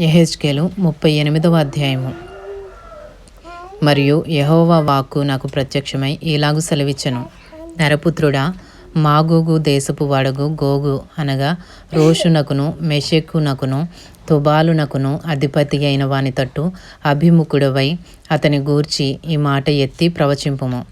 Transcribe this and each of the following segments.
ఎహెచ్కేలు ముప్పై ఎనిమిదవ అధ్యాయము. మరియు యహోవా వాక్కు నాకు ప్రత్యక్షమై ఇలాగు సెలవిచ్చను. నరపుత్రుడా మాగోగు దేశపు వాడగు గోగు అనగా రోషునకును మెషెక్కునకును తుబాలునకును అధిపతి అయిన వాని తట్టు అభిముఖుడవై అతని గూర్చి ఈ మాట ఎత్తి ప్రవచింపుము.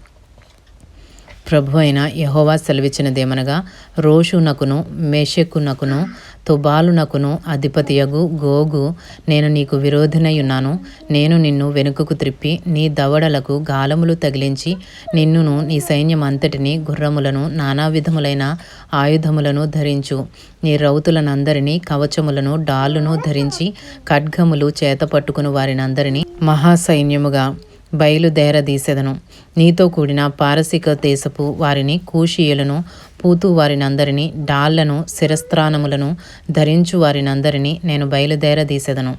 ప్రభు అయిన యహోవా సెలవిచ్చినదేమనగా రోషునకును మేషెక్కునకును తుబాలునకును అధిపతియగు గోగు నేను నీకు విరోధినయున్నాను. నేను నిన్ను వెనుకకు త్రిప్పి నీ దవడలకు గాలములు తగిలించి నిన్నును నీ సైన్యం అంతటిని గుర్రములను నానా విధములైన ఆయుధములను ధరించు. నీ రౌతులనందరినీ కవచములను డాలును ధరించి ఖడ్గములు చేత పట్టుకుని వారినందరినీ మహాసైన్యముగా బయలుదేరదీసెదను. నీతో కూడిన పారసిక దేశపు వారిని కూషియులను పూతు వారినందరినీ డాళ్ళను శిరస్త్రానములను ధరించు వారినందరినీ నేను బయలుదేరదీసెదను.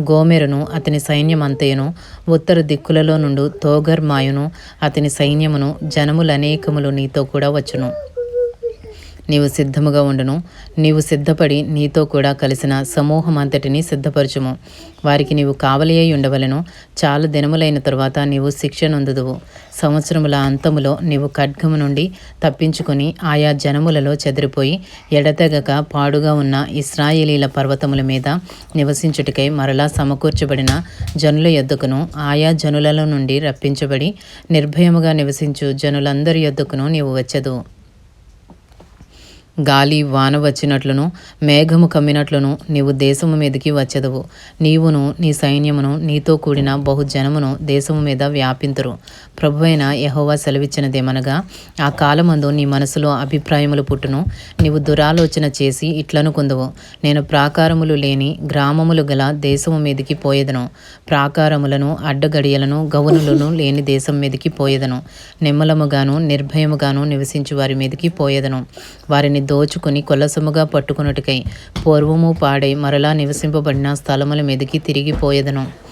గోమెరును అతని సైన్యమంతయును ఉత్తర దిక్కులలో నుండు తోగర్మాయును అతని సైన్యమును జనములనేకములు నీతో కూడా వచ్చును. నీవు సిద్ధముగా ఉండును. నీవు సిద్ధపడి నీతో కూడా కలిసిన సమూహం అంతటిని సిద్ధపరచుము. వారికి నీవు కావలియై ఉండవలను. చాలా దినములైన తరువాత నీవు శిక్ష నొందుదువు. సంవత్సరముల అంతములో నీవు ఖడ్గము నుండి తప్పించుకొని ఆయా జనములలో చెదిరిపోయి ఎడతెగక పాడుగా ఉన్న ఇస్రాయేలీల పర్వతముల మీద నివసించుటకై మరలా సమకూర్చబడిన జనుల యొద్దకును ఆయా జనులలో నుండి రప్పించబడి నిర్భయముగా నివసించు జనులందరి యొద్దకును నీవు వచ్చదు గాలి వాన వచ్చినట్లును మేఘము కమ్మినట్లును నీవు దేశము మీదకి వచ్చెదవు. నీవును నీ సైన్యమును నీతో కూడిన బహుజనమును దేశము మీద వ్యాపింతురు. ప్రభువైన యహోవా సెలవిచ్చినదేమనగా ఆ కాలమందు నీ మనసులో అభిప్రాయములు పుట్టును నీవు దురాలోచన చేసి ఇట్లనుకుందువు నేను ప్రాకారములు లేని గ్రామములు గల దేశము మీదకి పోయేదను. ప్రాకారములను అడ్డగడియలను గౌనులను లేని దేశం మీదకి పోయేదను. నిమ్మలముగాను నిర్భయముగాను నివసించు వారి మీదకి పోయేదను. వారిని దోచుకుని కొల్లసముగా పట్టుకున్నట్టుకై పూర్వము పాడై మరలా నివసింపబడిన స్థలముల మీదకి తిరిగిపోయేదను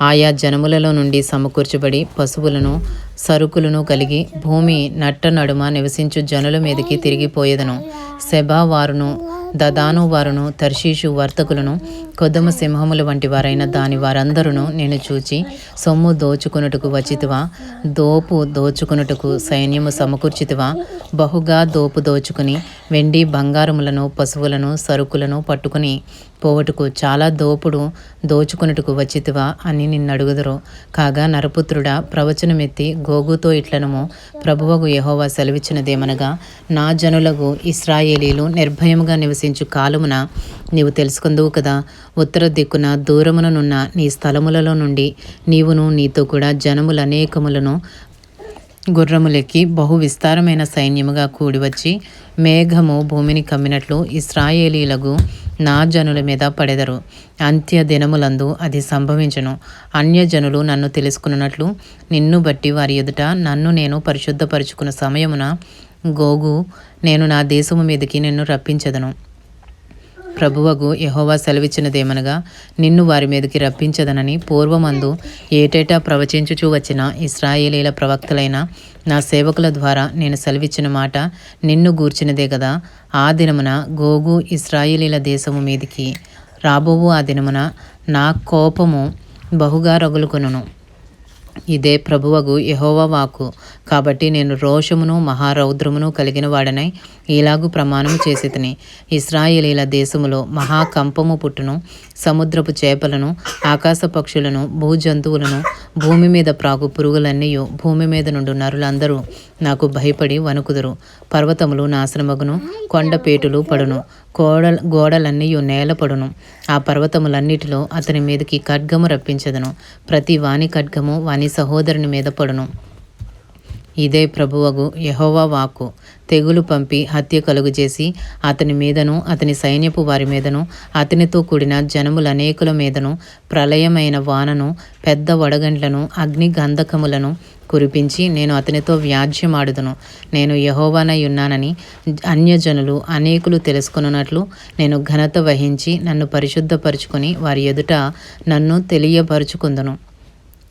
ఆయా జనములలో నుండి సమకూర్చబడి పశువులను సరుకులను కలిగి భూమి నట్ట నడుమ నివసించు జనుల మీదకి తిరిగిపోయేదను. సెబా వారును దదాను వారును తర్షీషు వర్తకులను కొద్దమ సింహముల వంటి వారైన దాని వారందరూ నేను చూచి సొమ్ము దోచుకునుటకు వచ్చితివా? దోపు దోచుకునుటకు సైన్యము సమకూర్చితివా? బహుగా దోపు దోచుకుని వెండి బంగారములను పశువులను సరుకులను పట్టుకుని పోవటకు చాలా దోపుడు దోచుకున్నట్టుకు వచ్చితివా అని నిన్నడుగుదురు. కాగా నరపుత్రుడా ప్రవచనమెత్తి గోగుతో ఇట్లనము ప్రభువగు యహోవా సెలవిచ్చినదేమనగా నా జనులకు ఇస్రాయేలీలు నిర్భయముగా నివసించు కాలమున నీవు తెలుసుకుందువు కదా? ఉత్తర దిక్కున దూరముననున్న నీ స్థలములలో నుండి నీవును నీతో కూడా జనములనేకములను గుర్రములెక్కి బహు విస్తారమైన సైన్యముగా కూడివచ్చి మేఘము భూమిని కమ్మినట్లు ఇస్రాయేలీలకు నా జనుల మీద పడెదరు. అంత్య దినములందు అది సంభవించను. అన్యజనులు నన్ను తెలుసుకున్నట్లు నిన్ను బట్టి వారి ఎదుట నన్ను నేను పరిశుద్ధపరుచుకున్న సమయమున గోగు నేను నా దేశము మీదకి నిన్ను రప్పించదను. ప్రభువగు యహోవా సెలవిచ్చినదేమనగా నిన్ను వారి మీదకి రప్పించదనని పూర్వమందు ఏటేటా ప్రవచించుచూ వచ్చిన ఇస్రాయేలీల ప్రవక్తలైన నా సేవకుల ద్వారా నేను సెలవిచ్చిన మాట నిన్ను గూర్చినదే కదా ఆ దినమున గోగు ఇస్రాయేలీల దేశము మీదికి రాబోవు ఆ దినమున నా కోపము బహుగా రగులుకొనును. ఇదే ప్రభువగు యహోవా వాకు కాబట్టి నేను రోషమును మహారౌద్రమును కలిగిన వాడనై ఇలాగు ప్రమాణము చేసి తిని ఇస్రాయేలీల దేశములో మహాకంపము పుట్టును సముద్రపు చేపలను ఆకాశ పక్షులను భూజంతువులను భూమి మీద ప్రాగు పురుగులన్నీ భూమి మీద నుండి నరులందరూ నాకు భయపడి వణుకుదురు. పర్వతములు నాశనమగును కొండపేటులు పడును. గోడ గోడలన్నీ నేలపడును. ఆ పర్వతములన్నిటిలో అతని మీదకి ఖడ్గము రప్పించదను. ప్రతి వాని ఖడ్గము వాని సహోదరుని మీద పడును. ఇదే ప్రభువగు యహోవా వాక్కు. తెగులు పంపి హత్య కలుగు చేసి అతని మీదను అతని సైన్యపు వారి మీదను అతనితో కూడిన జనములనేకుల మీదను ప్రళయమైన వానను పెద్ద వడగండ్లను అగ్ని గంధకములను కురిపించి నేను అతనితో వ్యాజ్యమాడుదును. నేను యహోవానై ఉన్నానని అన్యజనులు అనేకులు తెలుసుకున్నట్లు నేను ఘనత వహించి నన్ను పరిశుద్ధపరుచుకొని వారి ఎదుట నన్ను తెలియపరుచుకుందును.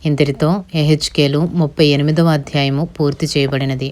ఇంతటితో ఎహెచ్కేలు ముప్పై ఎనిమిదవ అధ్యాయము పూర్తి చేయబడినది.